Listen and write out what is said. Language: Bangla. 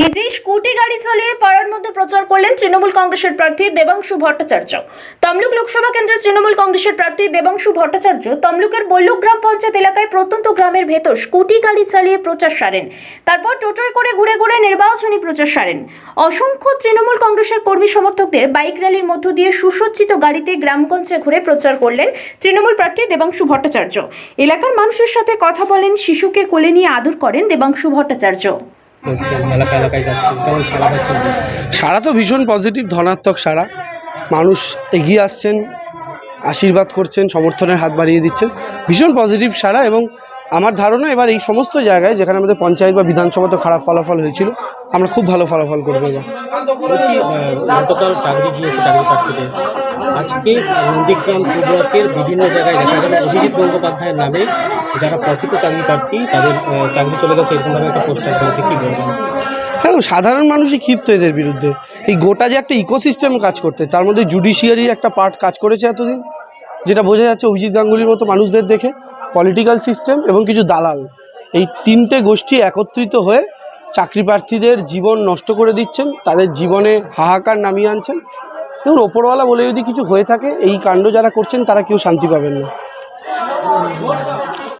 নিজেই স্কুটি, গাড়ি চালিয়ে পাড়ার মধ্যে প্রচার করলেন তৃণমূল কংগ্রেসের প্রার্থী দেবাংশু ভট্টাচার্য। তমলুক লোকসভা কেন্দ্রের তৃণমূল কংগ্রেসের প্রার্থী দেবাংশু ভট্টাচার্য তমলুকের বল্লুক গ্রাম পঞ্চায়েত এলাকায় প্রত্যন্ত গ্রামের ভেতর স্কুটি, গাড়ি চালিয়ে প্রচার সারেন। তারপর টোটোয় করে ঘুরে ঘুরে নির্বাচনী প্রচার সারেন। অসংখ্য তৃণমূল কংগ্রেসের কর্মী সমর্থকদের বাইক র্যালির মধ্য দিয়ে সুসজ্জিত গাড়িতে গ্রামগঞ্জে ঘুরে প্রচার করলেন তৃণমূল প্রার্থী দেবাংশু ভট্টাচার্য। এলাকার মানুষের সাথে কথা বলেন, শিশুকে কোলে নিয়ে আদর করেন দেবাংশু ভট্টাচার্য। বলছেন এলাকা এলাকায় যাচ্ছেন কেমন সারা পাচ্ছেন তো ভীষণ পজিটিভ ধনাত্মক সারা। মানুষ এগিয়ে আসছেন আশীর্বাদ করছেন সমর্থনের হাত বাড়িয়ে দিচ্ছেন। ভীষণ পজিটিভ সারা এবং আমার ধারণা এবার এই সমস্ত জায়গায় যেখানে আমাদের পঞ্চায়েত বা বিধানসভা তো খারাপ ফলাফল হয়েছিল আমরা খুব ভালো ফলাফল করব এবার। গতকাল চাকরি গিয়েছে চাকরি প্রার্থীদের আজকে নন্দীগ্রাম বিভিন্ন জায়গায় দেখা গেল অভিজিৎ গঙ্গোপাধ্যায়ের নামে যারা প্রকৃত চাকরি প্রার্থী, তাদের চাকরি চলে গেছে এরকমভাবে একটা পোস্টার করেছে কী বলবেন? হ্যাঁ সাধারণ মানুষই ক্ষিপ্ত এদের বিরুদ্ধে। এই গোটা যে একটা ইকোসিস্টেম কাজ করতে, তার মধ্যে জুডিশিয়ারির একটা পার্ট কাজ করেছে এতদিন, যেটা বোঝা যাচ্ছে অভিজিৎ গাঙ্গুলির মতো মানুষদের দেখে পলিটিক্যাল সিস্টেম এবং কিছু দালাল। এই তিনটে গোষ্ঠী একত্রিত হয়ে চাকরি প্রার্থীদের জীবন নষ্ট করে দিচ্ছেন, তাদের জীবনে হাহাকার নামিয়ে আনছেন। দেখুন, ওপরওয়ালা বলে যদি কিছু হয়ে থাকে, এই কাণ্ড যারা করছেন, তারা কেউ শান্তি পাবেন না।